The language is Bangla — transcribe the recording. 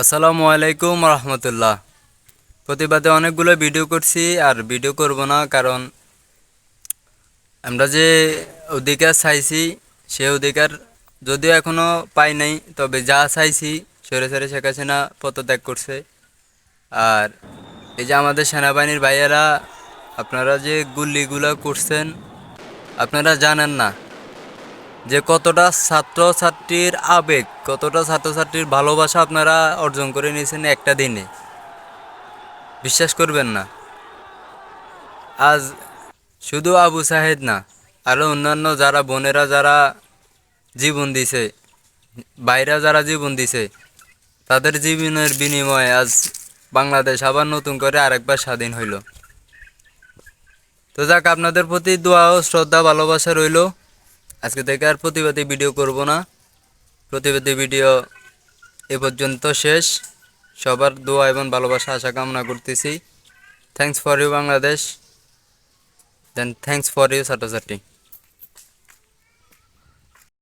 আসসালামু আলাইকুম রহমতুল্লাহ। প্রতিবাদে অনেকগুলো ভিডিও করছি আর ভিডিও করব না কারণ আমরা যে অধিকার চাইছি, সে অধিকার যদিও এখনও পাই নাই, তবে যা চাইছি, সরে সরে শেখ হাসিনা পদত্যাগ করছে। আর এই যে আমাদের সেনাবাহিনীর ভাইয়েরা, আপনারা যে গুলিগুলো করছেন, আপনারা জানেন না। যে কতটা ছাত্রছাত্রীর আবেগ, কতটা ছাত্রছাত্রীর ভালোবাসা আপনারা অর্জন করে নিয়েছেন একটা দিনে। বিশ্বাস করবেন না। আজ শুধু আবু সাহেদ না আরও অন্যান্য যারা বোনেরা যারা জীবন দিছে বাইরা যারা জীবন দিছে, তাদের জীবনের বিনিময়ে আজ বাংলাদেশ আবার নতুন করে আরেকবার স্বাধীন হইল। তো যাক, আপনাদের প্রতি দোয়া ও শ্রদ্ধা, ভালোবাসা রইল। আজকে থেকে আর প্রতিবাদী ভিডিও করব না। প্রতিবাদী ভিডিও এ পর্যন্ত শেষ। সবার দোয়া এবং ভালোবাসা, আশা কামনা করতেছি। Thanks for you Bangladesh then thanks for you ছাত্রছাত্রী।